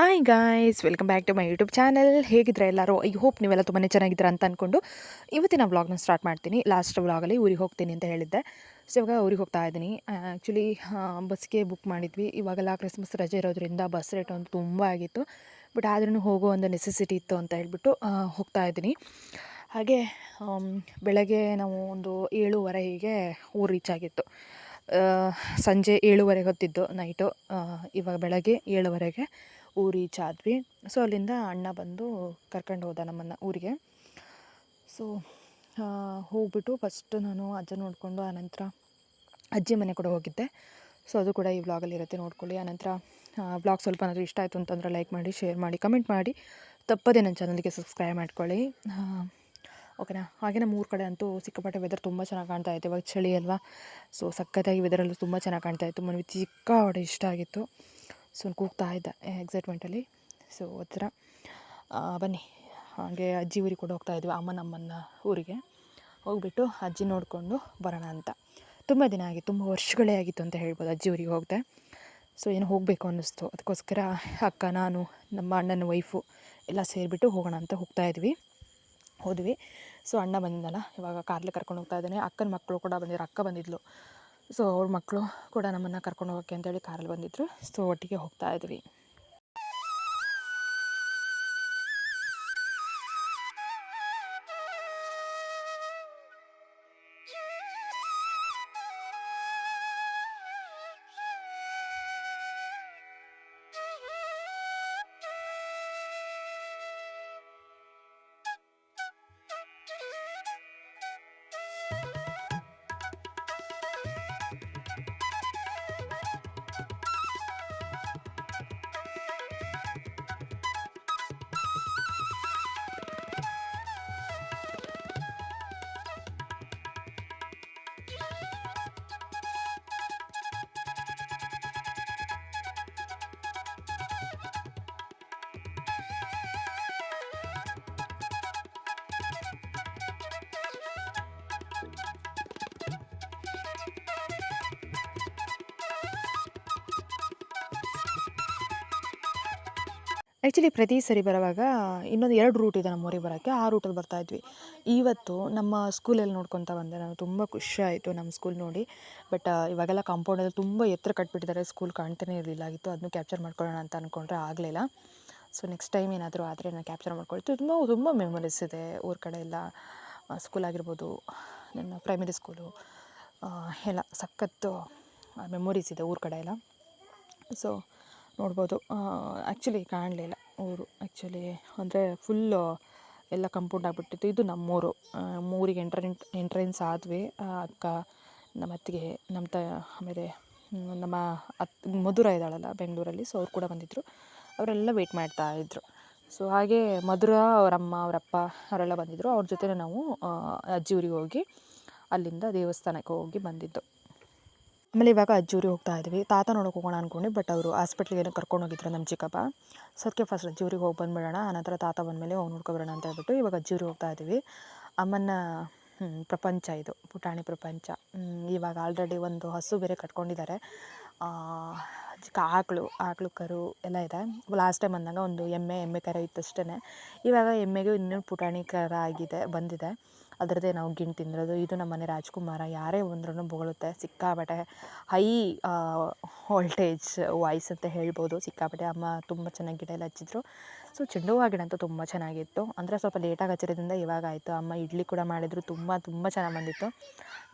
Hi guys welcome back to my YouTube channel ಹೇಗಿದ್ರೆ ಎಲ್ಲರೂ? I hope ನೀವೆಲ್ಲ ತುಂಬಾ ಚೆನ್ನಾಗಿದ್ದೀರ ಅಂತ ಅಂದ್ಕೊಂಡು ಇವತ್ತಿನ ವ್ಲಾಗ್ನ ಸ್ಟಾರ್ಟ್ ಮಾಡ್ತೀನಿ. ಲಾಸ್ಟ್ ವ್ಲಾಗಲ್ಲಿ ಊರಿಗೆ ಹೋಗ್ತೀನಿ ಅಂತ ಹೇಳಿದ್ದೆ. ಸೊ ಇವಾಗ ಊರಿಗೆ ಹೋಗ್ತಾ ಇದ್ದೀನಿ. ಆ್ಯಕ್ಚುಲಿ ಬಸ್ಗೆ ಬುಕ್ ಮಾಡಿದ್ವಿ. ಇವಾಗೆಲ್ಲ ಕ್ರಿಸ್ಮಸ್ ರಜೆ ಇರೋದ್ರಿಂದ ಬಸ್ ರೇಟ್ ಒಂದು ತುಂಬ ಆಗಿತ್ತು. ಬಟ್ ಆದ್ರೂ ಹೋಗೋ ಒಂದು ನೆಸೆಸಿಟಿ ಇತ್ತು ಅಂತ ಹೇಳ್ಬಿಟ್ಟು ಹೋಗ್ತಾ ಇದ್ದೀನಿ. ಹಾಗೆ ಬೆಳಗ್ಗೆ ನಾವು ಒಂದು ಏಳುವರೆ ಹೀಗೆ ಊರು ರೀಚ್ ಆಗಿತ್ತು. ಸಂಜೆ ಏಳುವರೆಗೆ ಹೊತ್ತಿದ್ದು ನೈಟು ಇವಾಗ ಬೆಳಗ್ಗೆ ಏಳುವರೆಗೆ ಊರು ರೀಚ್ ಆದ್ವಿ ಸೊ ಅಲ್ಲಿಂದ ಅಣ್ಣ ಬಂದು ಕರ್ಕೊಂಡು ಹೋದ ನಮ್ಮನ್ನು ಊರಿಗೆ. ಸೊ ಹೋಗ್ಬಿಟ್ಟು ಫಸ್ಟ್ ನಾನು ಅಜ್ಜ ನೋಡಿಕೊಂಡು ಆನಂತರ ಅಜ್ಜಿ ಮನೆ ಕೂಡ ಹೋಗಿದ್ದೆ. ಸೊ ಅದು ಕೂಡ ಈ ವ್ಲಾಗಲ್ಲಿ ಇರುತ್ತೆ, ನೋಡ್ಕೊಳ್ಳಿ. ಆನಂತರ ವ್ಲಾಗ್ ಸ್ವಲ್ಪ ಏನಾದರೂ ಇಷ್ಟ ಆಯಿತು ಅಂತಂದರೆ ಲೈಕ್ ಮಾಡಿ ಶೇರ್ ಮಾಡಿ ಕಮೆಂಟ್ ಮಾಡಿ. ತಪ್ಪದೇ ನನ್ನ ಚಾನಲ್ಗೆ ಸಬ್ಸ್ಕ್ರೈಬ್ ಮಾಡ್ಕೊಳ್ಳಿ. ಓಕೆನಾ ಹಾಗೆ ನಮ್ಮ ಊರ ಕಡೆ ಅಂತೂ ಸಿಕ್ಕಾಪಟ್ಟೆ ವೆದರ್ ತುಂಬ ಚೆನ್ನಾಗಿ ಕಾಣ್ತಾ ಇತ್ತು. ಇವಾಗ ಚಳಿ ಅಲ್ವಾ? ಸೊ ಸಖತ್ತಾಗಿ ವೆದರಲ್ಲೂ ತುಂಬ ಚೆನ್ನಾಗಿ ಕಾಣ್ತಾ ಇತ್ತು. ಮನವಿ ಚಿಕ್ಕ ಇಷ್ಟ ಆಗಿತ್ತು. ಸೊ ಕೂಗ್ತಾ ಇದ್ದ ಎಕ್ಸೈಟ್ಮೆಂಟಲ್ಲಿ ಸೊ ಆ, ಬನ್ನಿ. ಹಾಗೆ ಅಜ್ಜಿ ಊರಿಗೆ ಕೂಡ ಹೋಗ್ತಾ ಇದ್ವಿ ಅಮ್ಮನ ಅಮ್ಮನ ಊರಿಗೆ. ಹೋಗ್ಬಿಟ್ಟು ಅಜ್ಜಿ ನೋಡಿಕೊಂಡು ಬರೋಣ ಅಂತ. ತುಂಬ ದಿನ ಆಗಿತ್ತು ತುಂಬ ವರ್ಷಗಳೇ ಆಗಿತ್ತು ಅಂತ ಹೇಳ್ಬೋದು ಅಜ್ಜಿ ಊರಿಗೆ ಹೋಗಿದೆ. ಸೊ ಏನು ಹೋಗಬೇಕು ಅನ್ನಿಸ್ತು. ಅದಕ್ಕೋಸ್ಕರ ಅಕ್ಕ, ನಾನು, ನಮ್ಮ ಅಣ್ಣನ ವೈಫು ಎಲ್ಲ ಸೇರಿಬಿಟ್ಟು ಹೋಗೋಣ ಅಂತ ಹೋಗ್ತಾ ಇದ್ವಿ. ಹೋದ್ವಿ. ಸೊ ಅಣ್ಣ ಬಂದಿದ್ದಲ್ಲ ಇವಾಗ ಕಾರ್ಲಿ ಕರ್ಕೊಂಡು ಹೋಗ್ತಾ ಇದ್ದಾನೆ. ಅಕ್ಕನ ಮಕ್ಕಳು ಕೂಡ ಬಂದಿದ್ರು, ಅಕ್ಕ ಬಂದಿದ್ಲು. ಸೊ ಅವ್ರ ಮಕ್ಕಳು ಕೂಡ ನಮ್ಮನ್ನು ಕರ್ಕೊಂಡು ಹೋಗೋಕ್ಕೆ ಅಂತೇಳಿ ಕಾರಲ್ಲಿ ಬಂದಿದ್ದರು ಸೊ ಒಟ್ಟಿಗೆ ಹೋಗ್ತಾ ಇದ್ವಿ. ಆ್ಯಕ್ಚುಲಿ ಪ್ರತಿ ಸರಿ ಬರುವಾಗ ಇನ್ನೊಂದು ಎರಡು ರೂಟ್ ಇದೆ ನಮ್ಮ ಊರಿಗೆ ಬರೋಕ್ಕೆ. ಆ ರೂಟಲ್ಲಿ ಬರ್ತಾ ಇದ್ವಿ. ಇವತ್ತು ನಮ್ಮ ಸ್ಕೂಲಲ್ಲಿ ನೋಡ್ಕೊತಾ ಬಂದೆ ನಾನು. ತುಂಬ ಖುಷಿ ಆಯಿತು ನಮ್ಮ ಸ್ಕೂಲ್ ನೋಡಿ. ಬಟ್ ಇವಾಗೆಲ್ಲ ಕಾಂಪೌಂಡಲ್ಲಿ ತುಂಬ ಎತ್ತರ ಕಟ್ಬಿಟ್ಟಿದ್ದಾರೆ. ಸ್ಕೂಲ್ ಕಾಣ್ತಾನೆ ಇರಲಿಲ್ಲ. ಆಗಿತ್ತು ಅದನ್ನು ಕ್ಯಾಪ್ಚರ್ ಮಾಡ್ಕೊಳ್ಳೋಣ ಅಂತ ಅಂದ್ಕೊಂಡ್ರೆ ಆಗಲಿಲ್ಲ. ಸೊ ನೆಕ್ಸ್ಟ್ ಟೈಮ್ ಏನಾದರೂ ಆದರೆ ನಾನು ಕ್ಯಾಪ್ಚರ್ ಮಾಡ್ಕೊಳ್ತೀವಿ ತುಂಬ ತುಂಬ ಮೆಮೊರೀಸ್ ಇದೆ ಊರ ಕಡೆ ಎಲ್ಲ. ಸ್ಕೂಲ್ ಆಗಿರ್ಬೋದು, ನನ್ನ ಪ್ರೈಮರಿ ಸ್ಕೂಲು ಎಲ್ಲ ಸಖತ್ತು ಮೆಮೊರೀಸ್ ಇದೆ ಊರ ಕಡೆ ಎಲ್ಲ. ಸೊ ನೋಡ್ಬೋದು. ಆ್ಯಕ್ಚುಲಿ ಕಾಣಲಿಲ್ಲ ಊರು. ಆ್ಯಕ್ಚುಲಿ ಅಂದರೆ ಫುಲ್ಲು ಎಲ್ಲ ಕಂಪೌಂಡ್ ಆಗಿಬಿಟ್ಟಿತ್ತು. ಇದು ನಮ್ಮೂರು. ಮೂರಿಗೆ ಎಂಟ್ರೆನ್ ಎಂಟ್ರೆನ್ಸ್ ಆದ್ವಿ. ಅಕ್ಕ, ನಮ್ಮ ಅತ್ತಿಗೆ, ನಮ್ಮ ತ, ಆಮೇಲೆ ನಮ್ಮ ಅತ್ ಮಧುರ ಇದ್ದಾಳಲ್ಲ ಬೆಂಗಳೂರಲ್ಲಿ ಸೊ ಅವ್ರು ಕೂಡ ಬಂದಿದ್ದರು ಅವರೆಲ್ಲ ವೆಯ್ಟ್ ಮಾಡ್ತಾ ಇದ್ದರು ಸೊ ಹಾಗೆ ಮಧುರ, ಅವರಮ್ಮ, ಅವರಪ್ಪ, ಅವರೆಲ್ಲ ಬಂದಿದ್ದರು ಅವ್ರ ಜೊತೆ ನಾವು ಅಜ್ಜಿ ಊರಿಗೆ ಹೋಗಿ ಅಲ್ಲಿಂದ ದೇವಸ್ಥಾನಕ್ಕೆ ಹೋಗಿ ಬಂದಿದ್ದು. ಆಮೇಲೆ ಇವಾಗ ಅಜ್ಜೂರಿ ಹೋಗ್ತಾ ಇದ್ವಿ. ತಾತ ನೋಡೋಕೆ ಹೋಗೋಣ ಅನ್ಕೊಂಡು ಬಟ್ ಅವರು ಹಾಸ್ಪಿಟ್ಲಿಗೆ ಕರ್ಕೊಂಡು ಹೋಗಿದ್ರು ನಮ್ಮ ಚಿಕ್ಕಪ್ಪ. ಸೊ ಅದಕ್ಕೆ ಫಸ್ಟ್ ಅಜ್ಜೂರಿಗೆ ಹೋಗಿ ಬಂದ್ಬಿಡೋಣ ಆನಂತರ ತಾತ ಬಂದಮೇಲೆ ಹೋಗಿ ನೋಡ್ಕೊಬರೋಣ ಅಂತ ಹೇಳ್ಬಿಟ್ಟು ಇವಾಗ ಅಜ್ಜೂರಿಗೆ ಹೋಗ್ತಾ ಇದ್ದೀವಿ. ಅಮ್ಮನ ಹ್ಮ್, ಪ್ರಪಂಚ ಇದು, ಪುಟಾಣಿ ಪ್ರಪಂಚ. ಇವಾಗ ಆಲ್ರೆಡಿ ಒಂದು ಹಸು ಬೇರೆ ಕಟ್ಕೊಂಡಿದ್ದಾರೆ. ಚಿಕ್ಕ ಆಕಳು ಆಕಳು, ಕರು ಎಲ್ಲ ಇದೆ. ಲಾಸ್ಟ್ ಟೈಮ್ ಬಂದಾಗ ಒಂದು ಎಮ್ಮೆ ಎಮ್ಮೆ ಕರ ಇತ್ತು ಅಷ್ಟೇ ಇವಾಗ ಎಮ್ಮೆಗೆ ಇನ್ನೂ ಪುಟಾಣಿ ಕರ ಆಗಿದೆ, ಬಂದಿದೆ. ಅದರದ್ದೇ ನಾವು ಗಿಣ್ ತಿಂದಿರೋದು. ಇದು ನಮ್ಮ ಮನೆ ರಾಜ್ಕುಮಾರ. ಯಾರೇ ಬಂದ್ರೂ ಬೊಗಳುತ್ತೆ. ಸಿಕ್ಕಾಪಟ್ಟೆ ಹೈ ವೋಲ್ಟೇಜ್ ವಾಯ್ಸ್ ಅಂತ ಹೇಳ್ಬೋದು. ಸಿಕ್ಕಾಪಟ್ಟೆ ಅಮ್ಮ ತುಂಬ ಚೆನ್ನಾಗಿ ಗಿಡ ಎಲ್ಲ ಹಚ್ಚಿದ್ರು. ಸೊ ಚೆಂಡು ಹೂವು ಗಿಡ ಅಂತೂ ತುಂಬ ಚೆನ್ನಾಗಿತ್ತು. ಅಂದರೆ ಸ್ವಲ್ಪ ಲೇಟಾಗಿ ಹಚ್ಚಿರೋದ್ರಿಂದ ಇವಾಗ ಆಯಿತು. ಅಮ್ಮ ಇಡ್ಲಿ ಕೂಡ ಮಾಡಿದರು. ತುಂಬ ತುಂಬ ಚೆನ್ನಾಗಿ ಬಂದಿತ್ತು.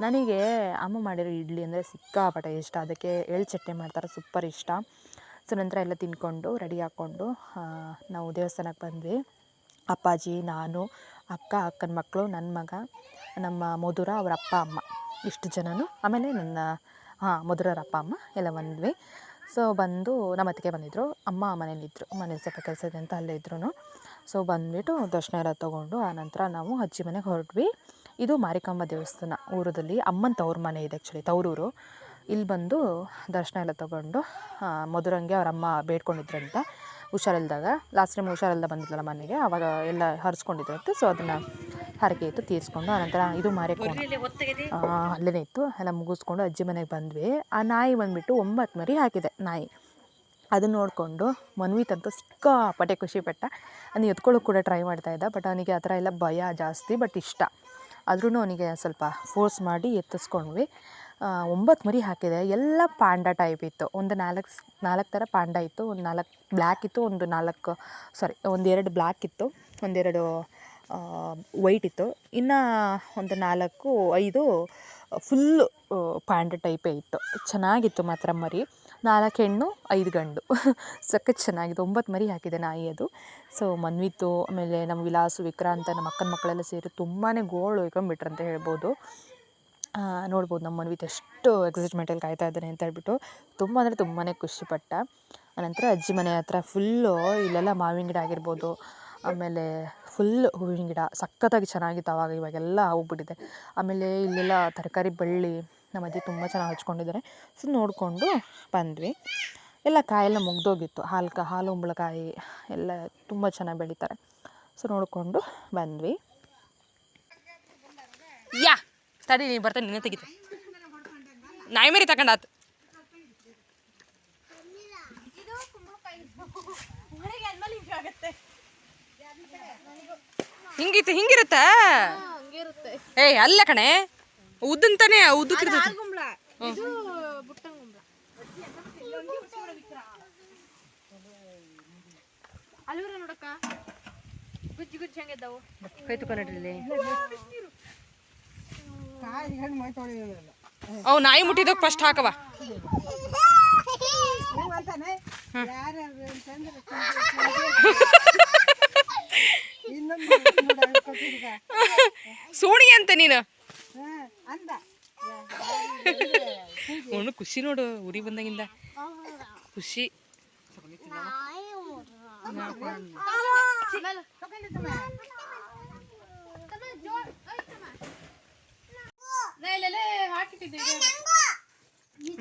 ನನಗೆ ಅಮ್ಮ ಮಾಡಿರೋ ಇಡ್ಲಿ ಅಂದರೆ ಸಿಕ್ಕಾಪಟ್ಟೆ ಇಷ್ಟ. ಅದಕ್ಕೆ ಎಳ್ಳು ಚಟ್ನಿ ಮಾಡ್ತಾರೆ. ಸೂಪರ್ ಇಷ್ಟ. ಸೊ ನಂತರ ಎಲ್ಲ ತಿನ್ಕೊಂಡು ರೆಡಿ ಹಾಕ್ಕೊಂಡು ನಾವು ದೇವಸ್ಥಾನಕ್ಕೆ ಬಂದ್ವಿ. ಅಪ್ಪಾಜಿ, ನಾನು, ಅಕ್ಕ, ಅಕ್ಕನ ಮಕ್ಕಳು ನನ್ನ ಮಗ, ನಮ್ಮ ಮಧುರ, ಅವರ ಅಪ್ಪ, ಅಮ್ಮ. ಇಷ್ಟು ಜನನು. ಆಮೇಲೆ ನನ್ನ, ಹಾಂ, ಮಧುರವ್ರ ಅಪ್ಪ, ಅಮ್ಮ ಎಲ್ಲ ಬಂದ್ವಿ. ಸೊ ಬಂದು ನಮ್ಮ ಅತ್ತಿಗೆ ಬಂದಿದ್ದರು ಅಮ್ಮ ಮನೇಲಿದ್ದರು ಮನೇಲಿ ಸ್ವಲ್ಪ ಕೆಲಸ ಇದೆ ಅಂತ ಅಲ್ಲೇ ಇದ್ರು ಸೊ ಬಂದುಬಿಟ್ಟು ದರ್ಶನ ಎಲ್ಲ ತೊಗೊಂಡು ಆನಂತರ ನಾವು ಅಜ್ಜಿ ಮನೆಗೆ ಹೊರಟ್ವಿ. ಇದು ಮಾರಿಕಾಂಬ ದೇವಸ್ಥಾನ ಊರದಲ್ಲಿ. ಅಮ್ಮನ ತವ್ರ ಮನೆ ಇದೆ ಆ್ಯಕ್ಚುಲಿ ತವರೂರು. ಇಲ್ಲಿ ಬಂದು ದರ್ಶನ ಎಲ್ಲ ತೊಗೊಂಡು ಮಧುರಂಗೆ ಅವ್ರ ಅಮ್ಮ ಬೇಡ್ಕೊಂಡಿದ್ರಂತ ಹುಷಾರಿಲ್ದಾಗ ಲಾಸ್ಟ್ ಟೈಮ್ ಹುಷಾರಿಲ್ದ ಬಂದಿದ್ಲಲ್ಲ ಮನೆಗೆ ಆವಾಗ ಎಲ್ಲ ಹರಿಸ್ಕೊಂಡಿದ್ರಂತೆ ಸೊ ಅದನ್ನು ಹರಕೆ ಇತ್ತು ತೀರಿಸ್ಕೊಂಡು ಆನಂತರ ಇದು ಮಾರಿಕೋಣ ಅಲ್ಲೇ ಇತ್ತು ಎಲ್ಲ ಮುಗಿಸ್ಕೊಂಡು ಅಜ್ಜಿ ಮನೆಗೆ ಬಂದ್ವಿ. ಆ ನಾಯಿ ಬಂದುಬಿಟ್ಟು ಒಂಬತ್ತು ಮರಿ ಹಾಕಿದೆ ನಾಯಿ. ಅದನ್ನ ನೋಡಿಕೊಂಡು ಮನ್ವಿತಂತೂ ಸಿಕ್ಕಾಪಟ್ಟೆ ಖುಷಿ ಪಟ್ಟ. ಅವ್ನು ಎತ್ಕೊಳ್ಳೋಕೆ ಕೂಡ ಟ್ರೈ ಮಾಡ್ತಾ ಇದ್ದ ಬಟ್ ಅವನಿಗೆ ಆ ಥರ ಎಲ್ಲ ಭಯ ಜಾಸ್ತಿ ಬಟ್ ಇಷ್ಟ. ಆದ್ರೂ ಅವನಿಗೆ ಸ್ವಲ್ಪ ಫೋರ್ಸ್ ಮಾಡಿ ಎತ್ತಿಸ್ಕೊಂಡ್ವಿ. ಒಂಬತ್ತು ಮರಿ ಹಾಕಿದೆ ಎಲ್ಲ ಪಾಂಡ ಟೈಪ್ ಇತ್ತು. ಒಂದು ನಾಲ್ಕು ನಾಲ್ಕು ಥರ ಪಾಂಡ ಇತ್ತು ಒಂದು ನಾಲ್ಕು ಬ್ಲ್ಯಾಕ್ ಇತ್ತು ಒಂದು ನಾಲ್ಕು ಸಾರಿ ಒಂದೆರಡು ಬ್ಲ್ಯಾಕ್ ಇತ್ತು ಒಂದೆರಡು ವೈಟ್ ಇತ್ತು. ಇನ್ನು ಒಂದು ನಾಲ್ಕು, ಐದು ಫುಲ್ಲು ಪ್ಯಾಂಟ್ ಟೈಪೇ ಇತ್ತು. ಚೆನ್ನಾಗಿತ್ತು ಮಾತ್ರ ಮರಿ. ನಾಲ್ಕು ಹೆಣ್ಣು, ಐದು ಗಂಡು. ಸಖತ್ ಚೆನ್ನಾಗಿದೆ. ಒಂಬತ್ತು ಮರಿ ಹಾಕಿದೆ ನಾಯಿ ಅದು. ಸೊ ಮನ್ವಿತು, ಆಮೇಲೆ ನಮ್ಮ ವಿಲಾಸು, ವಿಕ್ರಾಂತ, ನಮ್ಮ ಅಕ್ಕನ ಮಕ್ಕಳೆಲ್ಲ ಸೇರಿ ತುಂಬಾ ಗೋಳು ಹೊಯ್ಕೊಂಬಿಟ್ರು ಅಂತ ಹೇಳ್ಬೋದು. ನೋಡ್ಬೋದು ನಮ್ಮ ಮನ್ವಿತ್ ಎಷ್ಟು ಎಕ್ಸೈಟ್ಮೆಂಟಲ್ಲಿ ಕಾಯ್ತಾ ಇದ್ದಾನೆ ಅಂತ ಹೇಳ್ಬಿಟ್ಟು ತುಂಬ ಅಂದರೆ ತುಂಬಾ ಖುಷಿಪಟ್ಟ. ಆನಂತರ ಅಜ್ಜಿ ಮನೆ ಹತ್ರ ಫುಲ್ಲು ಇಲ್ಲೆಲ್ಲ ಮಾವಿನ ಗಿಡ ಆಗಿರ್ಬೋದು. ಆಮೇಲೆ ಫುಲ್ ಹೂವಿನ ಗಿಡ, ಸಖತ್ತಾಗಿ ಚೆನ್ನಾಗಿತ್ತು ಆವಾಗ ಇವಾಗೆಲ್ಲ ಹೋಗ್ಬಿಟ್ಟಿದೆ. ಆಮೇಲೆ ಇಲ್ಲೆಲ್ಲ ತರಕಾರಿ ಬಳ್ಳಿ, ನಮ್ಮ ಅಜ್ಜಿ ತುಂಬ ಚೆನ್ನಾಗಿ ಹಚ್ಕೊಂಡಿದ್ದಾರೆ. ಸೊ ನೋಡಿಕೊಂಡು ಬಂದ್ವಿ. ಎಲ್ಲ ಕಾಯೆಲ್ಲ ಮುಗ್ದೋಗಿತ್ತು. ಹಾಲು ಕ, ಹಾಲು ಕುಂಬಳಕಾಯಿ ಎಲ್ಲ ತುಂಬ ಚೆನ್ನಾಗಿ ಬೆಳೀತಾರೆ. ಸೊ ನೋಡಿಕೊಂಡು ಬಂದ್ವಿ. ಯಾ! ತಡಿ, ನೀನು ಬರ್ತಾನೆ ನಿನ್ನೆ ತೆಗಿತೆ. ನಾಯಿ ಮರಿ ತಗೊಂಡಾತು ಹಿಂಗಿತ್ತು ಹಿಂಗಿರುತ್ತಾ? ಏಯ್ ಅಲ್ಲ ಕಣೆ. ಉದ್ದಂತಾನೆ ಉದ್ದಕ್ಕಿರ್ತೈತೆ ಅವ್ ನೋಡಕ್ಕ. ಗುಜ್ಜಿ ಗುಜ್ಜಿ ಹೆಂಗಿದ್ದಾವು ಕೈ ತುಕೊಂಡ್ರಿ ಅವು ನಾಯಿ ಮುಟ್ಟಿದ ಫಸ್ಟ್ ಹಾಕವ ಸೋಣಿ ಅಂತ ನೀನು. ಅವನು ಖುಷಿ ನೋಡು ಉರಿ ಬಂದಾಗಿಂದ. ಖುಷಿ.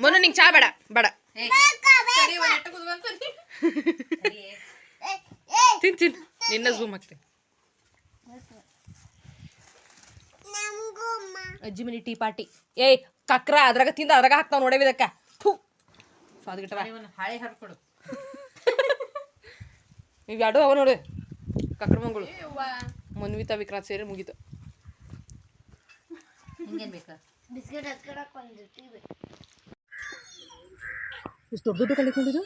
ಮೊನ್ನೆ ನಿಂಗೆ ಚಾ ಬೇಡ ಬೇಡ. ತಿನ್ ತಿನ್. ನಿನ್ನ ಝೂಮ್ ಹಾಕ್ತೀನಿ ಅಜ್ಜಿ ಮನಿ ಟೀ ಪಾರ್ಟಿ. ಏಯ್ ಕಕ್ರ ಅದ್ರಾಗ ತಿಂದ ಅದ್ರಾಗ ಹಾಕ್ತಾವ ನೋಡೇವಿದಕ್ಕ ಥೂ. ಸಾದ್ಗಿಟ್ಟವ ಹಾಳೆ ಹರ್ಕೊಡು ಇವ್ ಎರಡು ಅವ ನೋಡಿ. ಕಕ್ರ ಮಂಗಳು. ಮನ್ವಿತಾ ವಿಕ್ರಾಂತ್ ಸೇರಿ ಮುಗೀತು. ಹಿಂಗೇನ್ ಬೇಕು? ಬಿಸ್ಕೆಟ್ ಹಚ್ಕೊಳಕ್ ಬಂದಿರ್ತೀವಿ. ಇಷ್ಟು ದೊಡ್ಡ ದೊಡ್ಡ ಕಲಿಕೊಂಡಿದ್ದು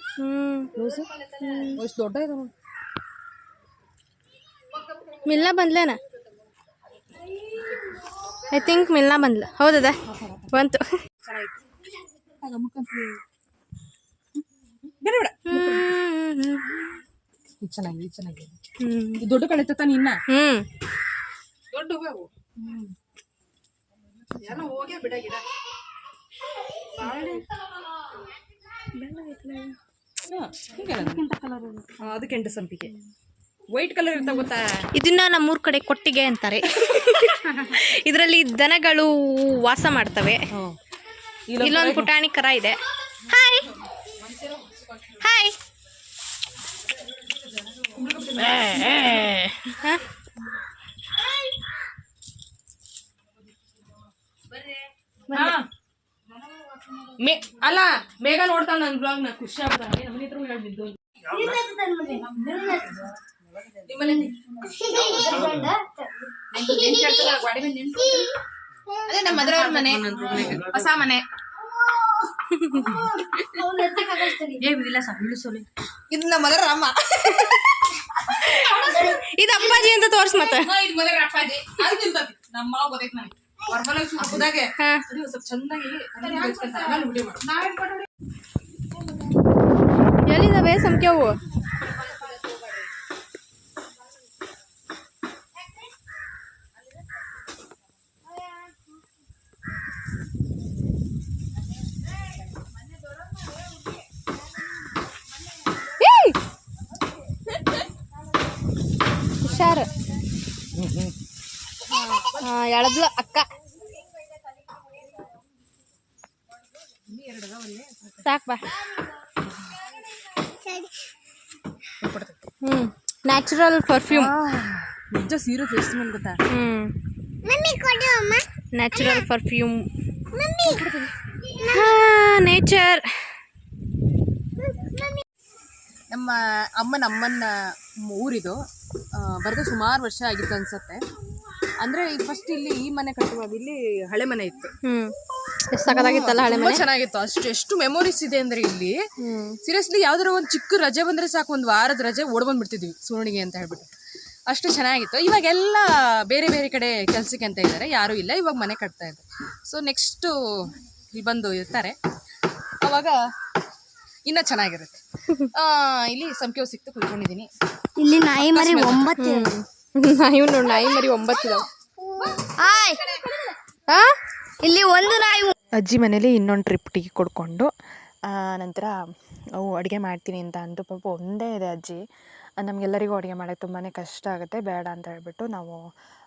ಲೂಸು? ಇಷ್ಟು ದೊಡ್ಡ ಇದೆ ಮಿಲ್ನಾ ಬಂದ್ಲೇನ ಐ ಥಿಂಕ್ ಮಿಲ್ಲ ಬಂದ್ಲ ಹೌದದ ಬಂತು ಬೇಡ ಚೆನ್ನಾಗಿ ಇದು ದೊಡ್ಡ ಕಳಿತ ತಾನೆ ಇನ್ನ ಹ್ಮ್ ದೊಡ್ಡ ಅವು ಎಲ್ಲ ಹೋಗ್ಯಾ ಬಿಡ ಗಿಡ ಅದು ಕೆಂಟು ಸಂಪಿಗೆ ವೈಟ್ ಕಲರ್ ಇರ್ತಾವ ಗೊತ್ತಾ? ಇದನ್ನ ನಮ್ಮೂರ್ ಕಡೆ ಕೊಟ್ಟಿಗೆ ಅಂತಾರೆ. ಇದರಲ್ಲಿ ದನಗಳು ವಾಸ ಮಾಡ್ತವೆ. ಇಲ್ಲೊಂದು ಪುಟಾಣಿ ಕರ ಇದೆ. ಹಾಯ್ ಹಾಯ್ ಹ? ಮೇ ಅಲ್ಲ ಬೇಗ ನೋಡ್ತಾನ ನನ್ನ ಬ್ಲಾಗ್ನ. ಖುಷಿ ಆಗ್ತಾನೆ ನಮ್ಮ ಹತ್ರ ಹೇಳಿದ್ದು ಅದೇ ನಮ್ಮ ಮದ್ರವ್ರ ಮನೆ. ಹೊಸ ಮನೆ. ಏ ಸೊಲಿ. ಇದು ನಮ್ಮ ಮದರ ಅಮ್ಮ. ಇದು ಅಪ್ಪಾಜಿ ಅಂತ ತೋರ್ಸ್ ಮತ್ತೆ. ಇದು ಮದರ ಅಪ್ಪಾಜಿ. ನಮ್ಮ ಮಾವ ಗೊತ್ತೈತಿ ನನಗೆ. ವರಮಲಕ್ಷ್ಮಿ ಹಬ್ಬದಾಗೆ ಹಾ. ಅದು ಸ್ವಲ್ಪ ಚೆನ್ನಾಗಿ ಎಲ್ಲಿದಾವೆ ಸಂಖ್ಯವು? ಎಳದ್ಲು ಅಕ್ಕ. ಸಾಕ್ ಬಾ. ಹ್ಮ್ ನ್ಯಾಚುರಲ್ ಪರ್ಫ್ಯೂಮ್ ನಿಜ ಸೀರೆ ಮಂದಿ ಗೊತ್ತಾ? ಹ್ಮ್. ನ್ಯಾಚುರಲ್ ಪರ್ಫ್ಯೂಮ್ ನೇಚರ್ ನಮ್ಮ ಅಮ್ಮನ ಅಮ್ಮನ ಊರಿದು ಬರೆದು ಸುಮಾರು ವರ್ಷ ಆಗಿತ್ತು ಅನ್ಸತ್ತೆ. ಅಂದ್ರೆ ಈ ಫಸ್ಟ್ ಇಲ್ಲಿ ಈ ಮನೆ ಕಟ್ಟುವಾಗ ಇಲ್ಲಿ ಹಳೆ ಮನೆ ಇತ್ತು. ಹ್ಮ್. ಎಷ್ಟು ಸಖತ್ತಾಗಿತ್ತಲ್ಲ ಹಳೆ ತುಂಬಾ ಮನೆ? ಚೆನ್ನಾಗಿತ್ತು. ಅಷ್ಟು ಎಷ್ಟು ಮೆಮೊರೀಸ್ ಇದೆ ಅಂದ್ರೆ ಇಲ್ಲಿ ಹ್ಮ್. ಸೀರಿಯಸ್ಲಿ ಯಾವ್ದಾರ ಒಂದು ಚಿಕ್ಕ ರಜೆ ಬಂದ್ರೆ ಸಾಕು ಒಂದು ವಾರದ ರಜೆ ಓಡ್ ಬಂದ್ಬಿಡ್ತಿದ್ವಿ ಸುವರ್ಣಿಗೆ ಅಂತ ಹೇಳ್ಬಿಟ್ಟು. ಅಷ್ಟು ಚೆನ್ನಾಗಿತ್ತು. ಇವಾಗೆಲ್ಲ ಬೇರೆ ಬೇರೆ ಕಡೆ ಕೆಲ್ಸಕ್ಕೆ ಅಂತ ಇದ್ದಾರೆ ಯಾರೂ ಇಲ್ಲ ಇವಾಗ ಮನೆ ಕಟ್ತಾ ಇದ್ದಾರೆ. ಸೊ ನೆಕ್ಸ್ಟು ಇಲ್ಲಿ ಬಂದು ಇರ್ತಾರೆ. ಅವಾಗ ಇನ್ನ ಚೆನ್ನಾಗಿರುತ್ತೆ. ಆ, ಇಲ್ಲಿ ಸಂಖ್ಯೆ ಸಿಕ್ತು ಕುತ್ಕೊಂಡಿದ್ದೀನಿ. ಇಲ್ಲಿ ನಾಯಿ ಮರಿ ಒಂಬತ್ತು ನಾಯಿ ನೋಡಿ ನಾಯಿ ಮರಿ ಒಂಬತ್ತು ಇಲ್ಲಿ ಒಂದು ನಾಯಿ ಅಜ್ಜಿ ಮನೇಲಿ ಇನ್ನೊಂದು ಟ್ರಿಪ್ ಟೀ ಕೊಡ್ಕೊಂಡು ಆ, ನಂತರ ಅವು ಅಡುಗೆ ಮಾಡ್ತೀನಿ ಅಂತ ಅಂದು ಪಾಪ ಒಂದೇ ಇದೆ ಅಜ್ಜಿ. ನಮಗೆಲ್ಲರಿಗೂ ಅಡುಗೆ ಮಾಡೋಕ್ಕೆ ತುಂಬಾ ಕಷ್ಟ ಆಗುತ್ತೆ ಬೇಡ ಅಂತ ಹೇಳ್ಬಿಟ್ಟು ನಾವು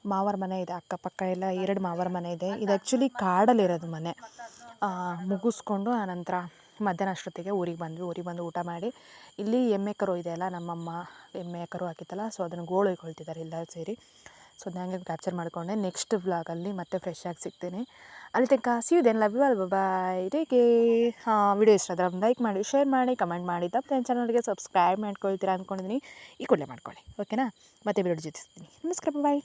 ಮಾವರ ಮನೆ ಇದೆ ಅಕ್ಕಪಕ್ಕ ಎಲ್ಲ ಎರಡು ಮಾವರ ಮನೆ ಇದೆ. ಇದು ಆ್ಯಕ್ಚುಲಿ ಕಾಡಲ್ಲಿರೋದು ಮನೆ. ಆ, ಮುಗಿಸ್ಕೊಂಡು ಆನಂತರ ಮಧ್ಯಾಹ್ನ ಅಷ್ಟೊತ್ತಿಗೆ ಊರಿಗೆ ಬಂದ್ವಿ. ಊರಿಗೆ ಬಂದು ಊಟ ಮಾಡಿ ಇಲ್ಲಿ ಎಮ್ಮೆ ಕರು ಇದೆಯಲ್ಲ ನಮ್ಮಮ್ಮ ಎಮ್ಮೆ ಕರು ಹಾಕಿತ್ತಲ್ಲ, ಸೊ ಅದನ್ನು ಗೋಳು ಇಟ್ಕೊಳ್ತಿದ್ದಾರೆ ಎಲ್ಲರೂ ಸೇರಿ. ಸೊ ಅದನ್ನ ಹಂಗೆ ಕ್ಯಾಪ್ಚರ್ ಮಾಡಿಕೊಂಡೆ. ನೆಕ್ಸ್ಟ್ ವ್ಲಾಗಲ್ಲಿ ಮತ್ತೆ ಫ್ರೆಶ್ ಆಗಿ ಸಿಗ್ತೀನಿ. ಅಲ್ಲಿ ತನಕ ಸಿ ದೆನ್ ಲವ್ ಯು ಅಲ್ ಬಾಯ್ ಟೇಕ್ ಹಾಂ ವಿಡಿಯೋ ಇಷ್ಟ ಆದರೆ ಲೈಕ್ ಮಾಡಿ ಶೇರ್ ಮಾಡಿ ಕಮೆಂಟ್ ಮಾಡಿ. ತಪ್ಪು ನನ್ನ ಚಾನಲ್ಗೆ ಸಬ್ಸ್ಕ್ರೈಬ್ ಮಾಡ್ಕೊಳ್ತೀರಾ ಅಂದ್ಕೊಂಡಿದ್ದೀನಿ ಈ ಕೂಡಲೇ ಮಾಡ್ಕೊಳ್ಳಿ. ಓಕೆನಾ ಮತ್ತೆ ವಿಡಿಯೋ ಜೊತೆ ನಮಸ್ಕಾರ. ಬಾಯ್